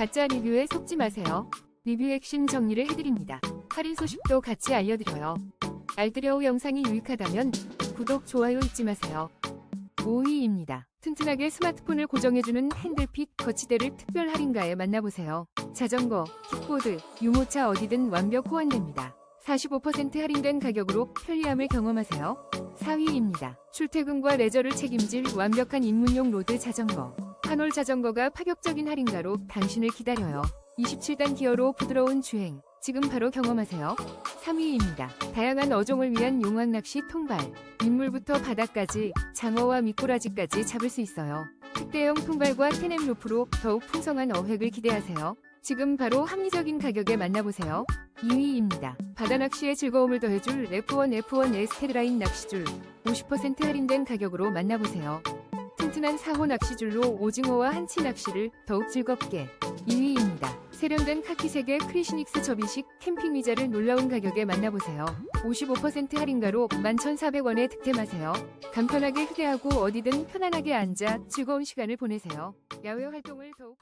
가짜 리뷰에 속지 마세요. 리뷰 핵심 정리를 해드립니다. 할인 소식도 같이 알려드려요. 알뜰여우 영상이 유익하다면 구독, 좋아요 잊지 마세요. 5위입니다. 튼튼하게 스마트폰을 고정해주는 핸들핏 거치대를 특별 할인가에 만나보세요. 자전거, 킥보드, 유모차 어디든 완벽 호환됩니다. 45% 할인된 가격으로 편리함을 경험하세요. 4위입니다. 출퇴근과 레저를 책임질 완벽한 입문용 로드 자전거. 한올 자전거가 파격적인 할인가로 당신을 기다려요. 27단 기어로 부드러운 주행. 지금 바로 경험하세요. 3위입니다. 다양한 어종을 위한 용왕 낚시 통발. 민물부터 바다까지 장어와 미꾸라지까지 잡을 수 있어요. 특대형 통발과 테넴 루프로 더욱 풍성한 어획을 기대하세요. 지금 바로 합리적인 가격에 만나보세요. 2위입니다. 바다 낚시의 즐거움을 더해줄 F1 F1 에스테드라인 낚시줄 50% 할인된 가격으로 만나보세요. 튼튼한 사호 낚시줄로 오징어와 한치 낚시를 더욱 즐겁게 2위입니다. 세련된 카키색의 크리시닉스 접이식 캠핑 의자를 놀라운 가격에 만나보세요. 55% 할인가로 11,400원에 득템하세요. 간편하게 휴대하고 어디든 편안하게 앉아 즐거운 시간을 보내세요. 야외 활동을 더욱